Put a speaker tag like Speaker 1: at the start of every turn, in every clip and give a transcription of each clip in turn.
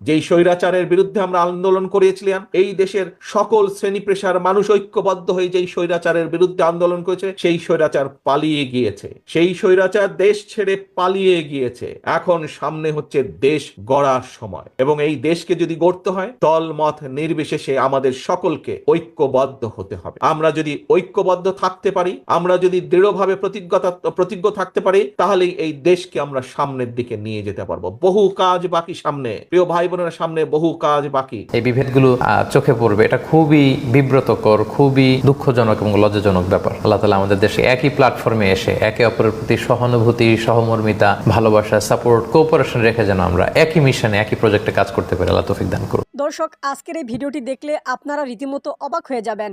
Speaker 1: যেই স্বৈরাচারের বিরুদ্ধে আমরা আন্দোলন করেছিলাম এই দেশের সকল শ্রেণি পেশার মানুষ ঐক্যবদ্ধ হয়ে যেই স্বৈরাচারের বিরুদ্ধে আন্দোলন করেছে, সেই স্বৈরাচার পালিয়ে গিয়েছে। সেই স্বৈরাচার দেশ ছেড়ে পালিয়ে গিয়েছে। এখন সামনে হচ্ছে দেশ গড়ার সময় এবং এই দেশকে যদি গড়তে হয় তল মত নির্বিশেষে আমাদের সকলকে ঐক্যবদ্ধ হতে হবে। আমরা যদি ঐক্যবদ্ধ থাকতে পারি, আমরা যদি দৃঢ়ভাবে প্রতিজ্ঞতা, প্রতিজ্ঞ থাকতে পারি, তাহলেই এই দেশকে আমরা সামনের দিকে নিয়ে যেতে পারব। বহু কাজ বাকি সামনে। প্রিয় ভাই বোনেরা সামনে বহু কাজ বাকি।
Speaker 2: এই বিভেদগুলো চোখে পড়বে। এটা খুবই বিব্রতকর খুবই দুঃখজনক এবং লজ্জাজনক ব্যাপার। আল্লাহ তালা আমাদের দেশে একই প্ল্যাটফর্মে এসে একে অপরের প্রতি সহানুভূতি সহমর্মিতা ভালোবাসা সাপোর্ট কোঅপারেশন রেখে যেন আমরা একই মিশনে একই প্রজেক্টে কাজ করতে পারি। আল্লাহ তৌফিক দান করুন।
Speaker 3: দর্শক আজকের এই ভিডিওটি দেখলে আপনারা রীতিমতো অবাক হয়ে যাবেন।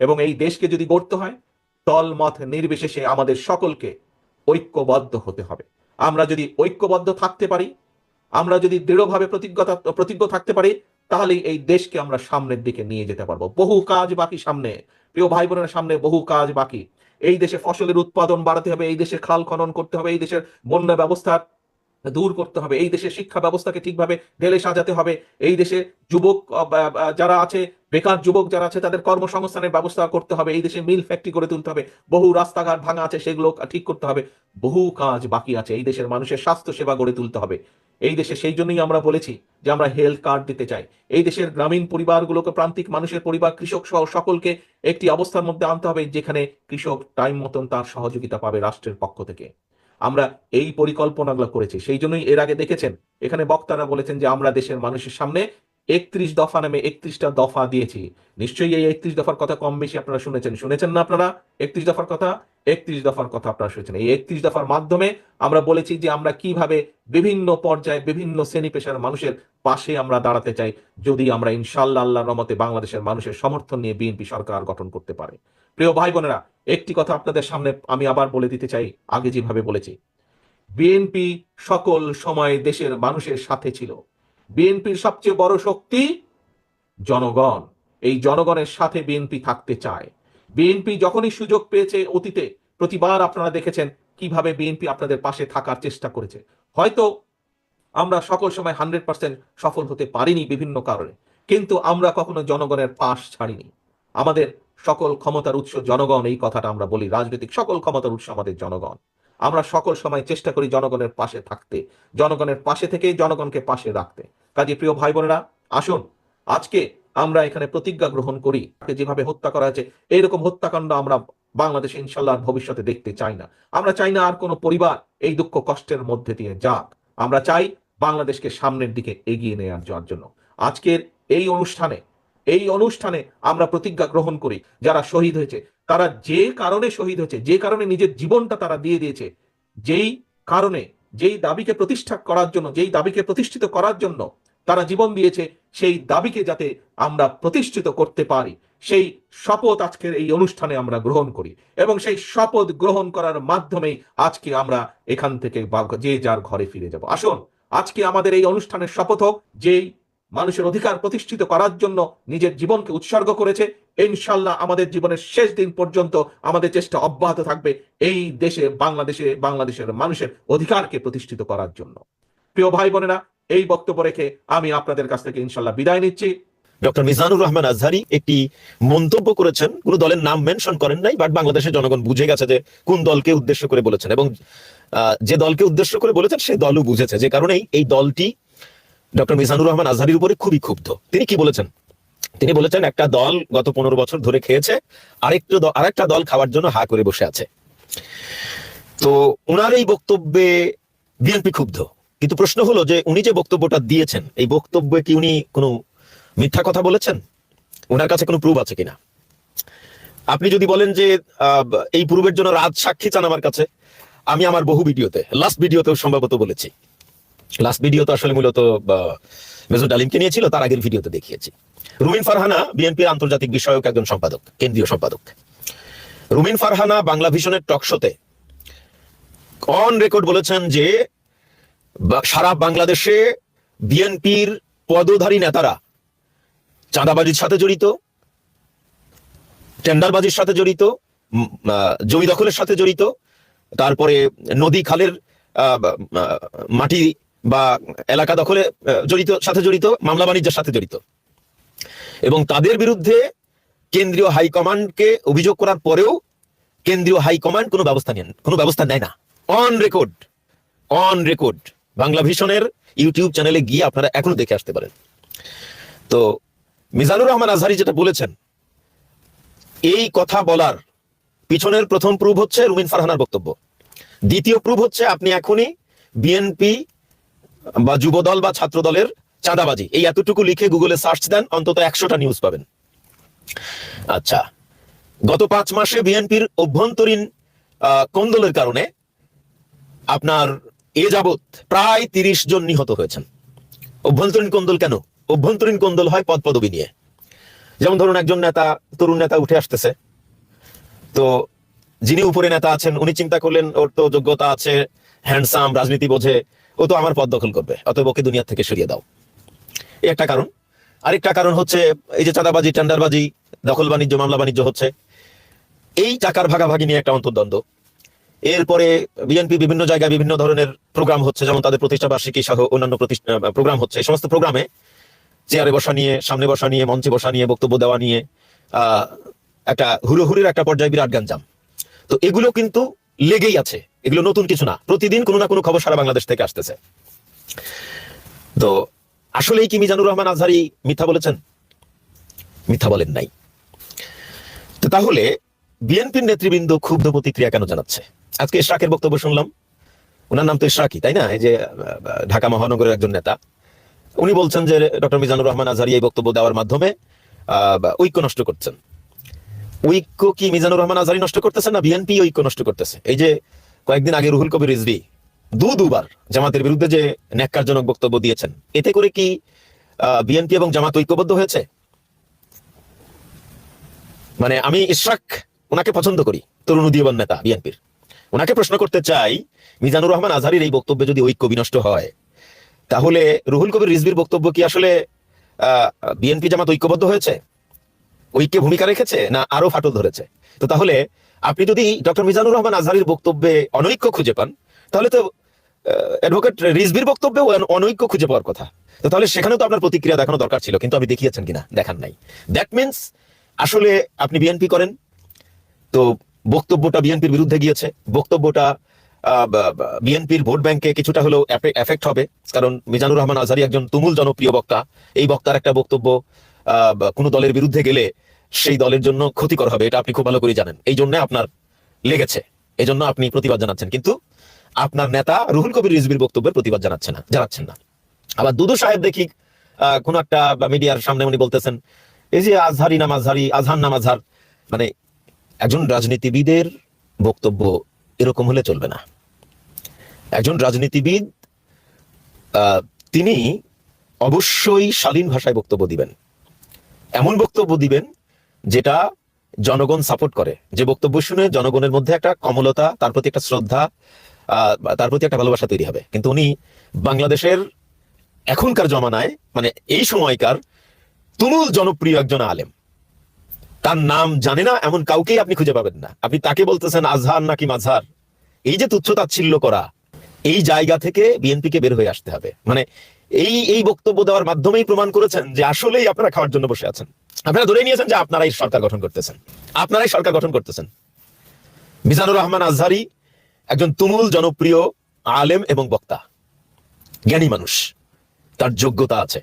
Speaker 1: এবং এই দেশকে যদি গড়তে হয় দল মত নির্বিশেষে আমাদের সকলকে ঐক্যবদ্ধ হতে হবে। আমরা যদি ঐক্যবদ্ধ থাকতে পারি, আমরা যদি দৃঢ়ভাবে প্রতিজ্ঞতা, প্রতিজ্ঞ থাকতে পারি, তাহলেই এই দেশকে আমরা সামনের দিকে নিয়ে যেতে পারব। বহু কাজ বাকি সামনে। প্রিয় ভাই বোনের সামনে বহু কাজ বাকি। এই দেশে ফসলের উৎপাদন বাড়াতে হবে, এই দেশে খাল খনন করতে হবে, এই দেশের বন্যা ব্যবস্থা দূর করতে হবে। এই দেশের শিক্ষা ব্যবস্থাকে ঠিকভাবে ঢেলে সাজাতে হবে। এই দেশে যুবক যারা আছে, বেকার যুবক যারা আছে, তাদের কর্মসংস্থানের ব্যবস্থা করতে হবে। এই দেশে মিল ফ্যাক্টরি করে তুলতে হবে। বহু রাস্তাঘাট ভাঙা আছে, সেগুলো ঠিক করতে হবে। বহু কাজ বাকি আছে। এই দেশের মানুষের স্বাস্থ্য সেবা গড়ে তুলতে হবে। এই দেশে সেই জন্যই আমরা বলেছি যে আমরা হেলথ কার্ড দিতে চাই। এই দেশের গ্রামীণ পরিবারগুলোকে, প্রান্তিক মানুষের পরিবার, কৃষক সহ সকলকে একটি অবস্থার মধ্যে আনতে হবে, যেখানে কৃষক টাইম মতন তার সহযোগিতা পাবে রাষ্ট্রের পক্ষ থেকে। আমরা এই পরিকল্পনাগুলো করেছি। সেই জন্যই এর আগে দেখেছেন, এখানে বক্তারা বলেছেন যে আমরা দেশের মানুষের সামনে একত্রিশ দফা নামে একত্রিশটা দফা দিয়েছি। নিশ্চয়ই এই একত্রিশ দফার কথা কম বেশি আপনারা শুনেছেন। শুনেছেন না আপনারা? একত্রিশ দফার কথা? একত্রিশ দফার কথা আপনারা শুনেছেন। এই একত্রিশ দফার মাধ্যমে আমরা বলেছি যে আমরা কীভাবে বিভিন্ন পর্যায়ে বিভিন্ন শ্রেণি পেশার মানুষের পাশে আমরা দাঁড়াতে চাই, যদি আমরা ইনশাল্লাহ আল্লাহ রহমতে বাংলাদেশের মানুষের সমর্থন নিয়ে বিএনপি সরকার গঠন করতে পারে। প্রিয় ভাই বোনেরা একটি কথা আপনাদের সামনে আমি আবার বলে দিতে চাই, আগে যেভাবে বলেছি। বিএনপি সকল সময় দেশের মানুষের সাথে ছিল। বিএনপির সবচেয়ে বড় শক্তি জনগণ। এই জনগণের সাথে বিএনপি থাকতে চায়। বিএনপি যখনই সুযোগ পেয়েছে অতীতে, প্রতিবার আপনারা দেখেছেন কীভাবে বিএনপি আপনাদের পাশে থাকার চেষ্টা করেছে। হয়তো আমরা সকল সময় হান্ড্রেড পার্সেন্ট সফল হতে পারিনি বিভিন্ন কারণে, কিন্তু আমরা কখনো জনগণের পাশ ছাড়িনি। আমাদের সকল ক্ষমতার উৎস জনগণ, এই কথাটা আমরা বলি, রাজনৈতিক সকল ক্ষমতার উৎস আমাদের জনগণ। আমরা সকল সময় চেষ্টা করি জনগণের পাশে থাকতে, জনগণের পাশে থেকে জনগণকে পাশে রাখতে। কাজে প্রিয় ভাই বোনেরা, আসুন, আজকে আমরা এখানে প্রতিজ্ঞা গ্রহণ করি যেভাবে হত্যা করা হয়েছে, এইরকম হত্যাকাণ্ড আমরা বাংলাদেশে ইনশাল্লাহ ভবিষ্যতে দেখতে চাই না। আমরা চাই না আর কোনো পরিবার এই দুঃখ কষ্টের মধ্যে দিয়ে যাক। আমরা চাই বাংলাদেশকে সামনের দিকে এগিয়ে নেওয়ার জন্য। আজকের এই অনুষ্ঠানে এই অনুষ্ঠানে আমরা প্রতিজ্ঞা গ্রহণ করি, যারা শহীদ হয়েছে। তারা যে কারণে শহীদ হয়েছে, যে কারণে নিজের জীবনটা তারা দিয়ে দিয়েছে, যেই কারণে, যেই দাবিকে প্রতিষ্ঠা করার জন্য, যেই দাবিকে প্রতিষ্ঠিত করার জন্য তারা জীবন দিয়েছে, সেই দাবিকে যাতে আমরা প্রতিষ্ঠিত করতে পারি। সেই শপথ আজকের এই অনুষ্ঠানে আমরা গ্রহণ করি এবং সেই শপথ গ্রহণ করার মাধ্যমেই আজকে আমরা এখান থেকে যে যার ঘরে ফিরে যাব। আসুন, আজকে আমাদের এই অনুষ্ঠানের শপথ হোক, যেই মানুষের অধিকার প্রতিষ্ঠিত করার জন্য নিজের জীবনকে উৎসর্গ করেছে। ইনশাল্লাহ আমাদের জীবনের শেষ দিন পর্যন্ত আমাদের চেষ্টা অব্যাহত থাকবে এই দেশে, বাংলাদেশে, বাংলাদেশের মানুষের অধিকারকে প্রতিষ্ঠিত করার জন্য। প্রিয় ভাই বোনেরা, এই বক্তব্য রেখে আমি আপনাদের কাছ থেকে ইনশাল্লাহ বিদায় নিচ্ছি।
Speaker 4: ডক্টর মিজানুর রহমান আজহারি একটি মন্তব্য করেছেন। কোন দলের নাম মেনশন করেন নাই, বাট বাংলাদেশের জনগণ বুঝে গেছে যে কোন দলকে উদ্দেশ্য করে বলেছেন এবং যে দলকে উদ্দেশ্য করে বলেছেন সেই দলও বুঝেছে। যে কারণেই এই দলটি ডক্টর মিজানুর রহমান আজহারির উপরে খুবই ক্ষুব্ধ। তিনি কি বলেছেন? তিনি বলেছেন, একটা দল গত পনেরো বছর ধরে খেয়েছে, আরেকটা আরেকটা দল খাওয়ার জন্য হা করে বসে আছে। তো ওনার এই বক্তব্যে বিএনপি ক্ষুব্ধ। কিন্তু প্রশ্ন হলো যে, উনি যে বক্তব্যটা দিয়েছেন, এই বক্তব্যে কি উনি কোনো মিথ্যা কথা বলেছেন? ওনার কাছে কোনো প্রুফ আছে কিনা? আপনি যদি বলেন যে এই প্রুফের জন্য রাজ সাক্ষী চান আমার কাছে, আমি আমার বহু ভিডিওতে লাস্ট ভিডিওতেও সম্ভবত বলেছি। লাস্ট ভিডিও তো আসলে মূলত মেজর ডালিমকে নিয়েছিল, তার আগের ভিডিওতে দেখিয়েছি। রুমিন ফারহানা, বিএনপির আন্তর্জাতিক বিষয়ক একজন সম্পাদক, কেন্দ্রীয় সম্পাদক। রুমিন ফারহানা বাংলা ভিশনের টকশোতে অন রেকর্ড বলেছেন যে সারা বাংলাদেশে বিএনপির পদধারী নেতারা চাঁদাবাজির সাথে জড়িত, টেন্ডারবাজির সাথে জড়িত জমি দখলের সাথে জড়িত, তারপরে নদী খালের মাটি বা এলাকা দখলে জড়িত, সাথে জড়িত, মামলা বাণিজ্যের সাথে জড়িত। এবং তাদের বিরুদ্ধে কেন্দ্রীয় হাইকমান্ডকে অভিযোগ করার পরেও কেন্দ্রীয় হাইকমান্ড কোনো ব্যবস্থা নেন, কোনো ব্যবস্থা নেয় না। On record on record. Bangla ভিশনের YouTube চ্যানেলে গিয়ে আপনারা এখনও দেখে আসতে পারেন। তো মিজানুর রহমান আজহারি যেটা বলেছেন, এই কথা বলার পিছনের প্রথম প্রুফ হচ্ছে রুমিন ফারহানার বক্তব্য। দ্বিতীয় প্রুফ হচ্ছে আপনি এখনই বিএনপি বা যুবদল বা ছাত্র দলের চাঁদাবাজি। এই এতটুকু লিখে গুগলে সার্চ দেন, অন্তত একশোটা নিউজ পাবেন। আচ্ছা গত পাঁচ মাসে বিএনপির অভ্যন্তরীণ কোন্দলের কারণে আপনার এ যাবৎ প্রায় তিরিশ জন নিহত হয়েছেন। অভ্যন্তরীণ কোন্দল কেন? অভ্যন্তরীণ কোন্দল হয় পদ পদবি নিয়ে। যেমন ধরুন একজন নেতা, তরুণ নেতা উঠে আসতেছে। তো যিনি উপরে নেতা আছেন, উনি চিন্তা করলেন, ওর তো যোগ্যতা আছে হ্যান্ডসাম রাজনীতি বোঝে। ও তো আমার পদ দখল করবে, অতএব ওকে দুনিয়া থেকে সরিয়ে দাও। এই একটা কারণ। আরেকটা কারণ হচ্ছে, এই যে চাঁদাবাজি, টেন্ডারবাজি, দখল বাণিজ্য, মামলা বাণিজ্য হচ্ছে, এই টাকার ভাগাভাগি নিয়ে একটা অন্তর্দ্বন্দ্ব। এরপরে বিএনপি বিভিন্ন জায়গায় বিভিন্ন ধরনের প্রোগ্রাম হচ্ছে, যেমন তাদের প্রতিষ্ঠা বার্ষিকী সহ অন্যান্য প্রোগ্রাম হচ্ছে। এই সমস্ত প্রোগ্রামে চেয়ারে বসা নিয়ে, সামনে বসা নিয়ে, মঞ্চে বসা নিয়ে, বক্তব্য দেওয়া নিয়ে একটা হুড়োহুড়ির একটা পর্যায়ে বিরাট গাঞ্জাম তো এগুলো কিন্তু লেগেই আছে। এগুলো নতুন কিছু না। প্রতিদিন কোনো না কোনো খবর সারা বাংলাদেশ থেকে আসতেছে। তো আসলেই কি মিজানুর রহমান আজহারি মিথ্যা বলেছেন? মিথ্যা বলেন নাই। তাহলে বিএনপির নেতৃবৃন্দ ক্ষুব্ধ প্রতিক্রিয়া কেন জানাচ্ছে? আজকে ইশরাকের বক্তব্য শুনলাম। ওনার নাম তো ইশরাকি তাই না? এই যে ঢাকা মহানগরের একজন নেতা। উনি বলছেন যে, ডক্টর মিজানুর রহমান আজহারি এই বক্তব্য দেওয়ার মাধ্যমে ঐক্য নষ্ট করছেন। ঐক্য কি মিজানুর রহমান আজহারি নষ্ট করতেছে না বিএনপি ঐক্য নষ্ট করতেছে? এই যে কয়েকদিন আগে রুহুল কবির রিজভি দু দুবার জামাতের বিরুদ্ধে যে ন্যাক্কারজনক বক্তব্য দিয়েছেন, এতে করে কি বিএনপি এবং জামাত ঐক্যবদ্ধ হয়েছে? মানে আমি ইশরাক ওনাকে পছন্দ করি, তরুণ উদীয়মান নেতা বিএনপির। ওনাকে প্রশ্ন করতে চাই, মিজানুর রহমান আজহারির এই বক্তব্যে যদি ঐক্য বিনষ্ট হয়, তাহলে রুহুল কবির রিজভির বক্তব্য কি আসলে আহ বিএনপি জামাত ঐক্যবদ্ধ হয়েছে? ঐক্যে ভূমিকা রেখেছে না আরও ফাটল ধরেছে? তো তাহলে আপনি যদি ডক্টর মিজানুর রহমান আজহারির বক্তব্যে অনৈক্য খুঁজে পান, তাহলে তো অ্যাডভোকেট রিজবির বক্তব্যে অনৈক্য খুঁজে পাওয়ার কথা। তো তাহলে সেখানেও তো আপনার প্রতিক্রিয়া দেখানো দরকার ছিল, কিন্তু আপনি দেখিয়েছেন কিনা, দেখান নাই। দ্যাট মিনস আসলে আপনি বিএনপি করেন, তো বক্তব্যটা বিএনপির বিরুদ্ধে গিয়েছে। বক্তব্যটা বিএনপির ভোট ব্যাংকে কিছুটা হলেও এফেক্ট হবে, কারণ মিজানুর রহমান আজহারি একজন তুমুল জনপ্রিয় বক্তা। এই বক্তার একটা বক্তব্য কোনো দলের বিরুদ্ধে গেলে সেই দলের জন্য ক্ষতিকর হবে, এটা আপনি খুব ভালো করে জানেন। এই জন্য আপনার লেগেছে। এই জন্য আপনি প্রতিবাদ জানাচ্ছেন। কিন্তু আপনার নেতা রুহুল কবির রিজবির বক্তব্যের প্রতিবাদ জানাচ্ছেন না জানাচ্ছেন না। আবার দুদু সাহেব দেখি কোন একটা মিডিয়ার সামনে উনি বলতেছেন, এই যে আজহারি নাম আজহারি আজহার নাম আজহার মানে একজন রাজনীতিবিদের বক্তব্য এরকম হলে চলবে না। একজন রাজনীতিবিদ তিনি অবশ্যই শালীন ভাষায় বক্তব্য দিবেন। এমন বক্তব্য দিবেন যেটা জনগণ সাপোর্ট করে। যে বক্তব্য শুনে জনগণের মধ্যে একটা কমলতা, তার প্রতি একটা শ্রদ্ধা তার প্রতি একটা ভালোবাসা তৈরি হবে। কিন্তু উনি বাংলাদেশের এখনকার জমানায় মানে এই সময়কার তুমুল জনপ্রিয় একজন আলেম। তার নাম জানে না, এমন কাউকেই আপনি খুঁজে পাবেন না। আপনি তাকে বলতেছেন আজহার নাকি মাঝহার এই যে তুচ্ছ তাচ্ছিল্য করা, এই জায়গা থেকে বিএনপিকে বের হয়ে আসতে হবে। মানে এই এই বক্তব্য দেওয়ার মাধ্যমেই প্রমাণ করেছেন যে আসলেই আপনারা খাওয়ার জন্য বসে আছেন। আপনারা ধরে নিয়েছেন যে আপনারাই সরকার গঠন করতেছেন। আপনারাই সরকার গঠন করতেছেন। মিজানুর রহমান আজহারি একজন তুমুল জনপ্রিয় আলেম এবং বক্তা। জ্ঞানী মানুষ। তার যোগ্যতা আছে।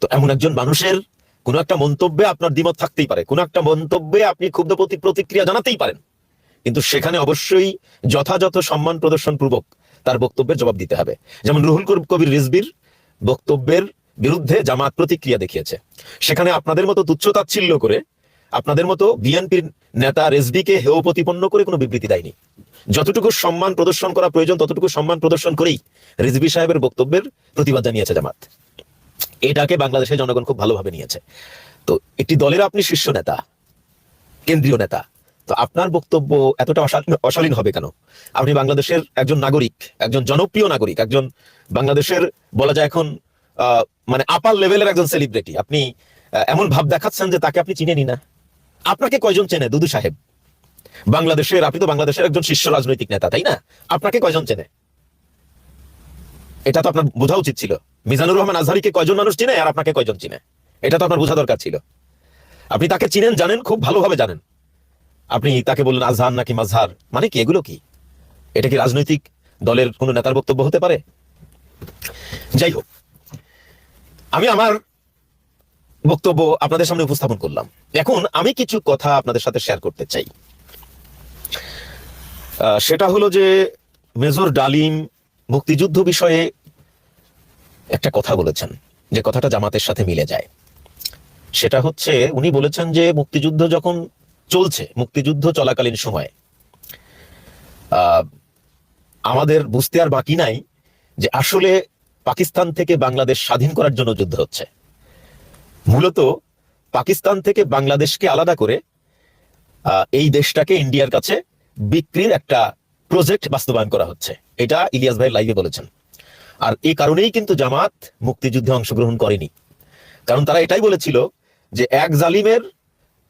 Speaker 4: তো এমন একজন মানুষের কোন একটা মন্তব্যে আপনার দ্বিমত থাকতেই পারে। কোন একটা মন্তব্যে আপনি ক্ষুব্ধ প্রতি প্রতিক্রিয়া জানাতেই পারেন। কিন্তু সেখানে অবশ্যই যথাযথ সম্মান প্রদর্শন পূর্বক তার বক্তব্যের জবাব দিতে হবে। যেমন রুহুল কবির রিজবির বক্তব্যের বিরুদ্ধে জামাত প্রতিক্রিয়া দেখিয়েছে। সেখানে আপনাদের মতো তুচ্ছ তাচ্ছিল্য করে, আপনাদের মতো বিএনপির নেতা রেজবিকে হেয় প্রতিপন্ন করে কোনো বিবৃতি দেয়নি। যতটুকু সম্মান প্রদর্শন করা প্রয়োজন, ততটুকু সম্মান প্রদর্শন করেই রিজবি সাহেবের বক্তব্যের প্রতিবাদ জানিয়েছে জামাত। এটাকে বাংলাদেশের জনগণ খুব ভালোভাবে নিয়েছে। তো একটি দলের আপনি শীর্ষ নেতা, কেন্দ্রীয় নেতা তো আপনার বক্তব্য এতটা অশালীন হবে কেন? আপনি বাংলাদেশের একজন নাগরিক, একজন জনপ্রিয় নাগরিক, একজন বাংলাদেশের বলা যায় এখন মানে আপার লেভেলের একজন সেলিব্রিটি আপনি এমন ভাব দেখাচ্ছেন যে তাকে আপনি চিনেনি না। আপনাকে কয়জন চেনে? দুদু সাহেব? বাংলাদেশের, আপনি তো বাংলাদেশের একজন শীর্ষ রাজনৈতিক নেতা, তাই না? আপনাকে কয়জন চেনে? এটা তো আপনার বোঝা উচিত ছিল। মিজানুর রহমান আজহারিকে কয়জন মানুষ চিনে আর আপনাকে কয়জন চিনে? এটা তো আপনার বোঝা দরকার ছিল। আপনি তাকে চিনেন, জানেন, খুব ভালোভাবে জানেন। আপনি তাকে বললেন আজহার নাকি মাজহার? মানে কি, এগুলো কি? এটা কি রাজনৈতিক দলের কোনো নেতার বক্তব্য হতে পারে? যাই হোক, আমি আমার বক্তব্য আপনাদের সামনে উপস্থাপন করলাম। এখন আমি কিছু কথা আপনাদের সাথে শেয়ার করতে চাই। সেটা হলো যে মেজর ডালিম মুক্তিযুদ্ধ বিষয়ে একটা কথা বলেছেন, যে কথাটা জামাতের সাথে মিলে যায়। সেটা হচ্ছে, উনি বলেছেন যে মুক্তিযুদ্ধ যখন চলছে মুক্তিযুদ্ধ চলাকালীন সময়ে। আমাদের বুঝতে আর বাকি নাই যে আসলে পাকিস্তান থেকে বাংলাদেশ স্বাধীন করার জন্য যুদ্ধ হচ্ছে। মূলত পাকিস্তান থেকে বাংলাদেশকে আলাদা করে এই দেশটাকে ইন্ডিয়ার কাছে বিক্রির একটা প্রজেক্ট বাস্তবায়ন করা হচ্ছে। এটা ইলিয়াস ভাই লাইভে বলেছেন। আর এই কারণেই কিন্তু জামাত মুক্তিযুদ্ধে অংশগ্রহণ করেনি। কারণ তারা এটাই বলেছিল যে এক জালিমের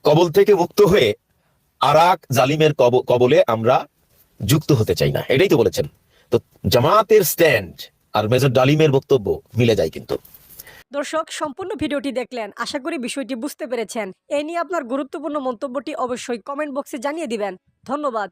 Speaker 4: কবল থেকে মুক্ত হয়ে আর জালিমের কব- কবলে আমরা যুক্ত হতে চাই না। এটাই তো বলেছেন। তো জামাতের স্ট্যান্ড আর মেজর ডালিমের বক্তব্য মিলে যায় কিন্তু।
Speaker 3: দর্শক, সম্পূর্ণ ভিডিওটি দেখলেন। আশা করি বিষয়টি বুঝতে পেরেছেন। এ নিয়ে আপনার গুরুত্বপূর্ণ মন্তব্যটি অবশ্যই কমেন্ট বক্সে জানিয়ে দিবেন। ধন্যবাদ।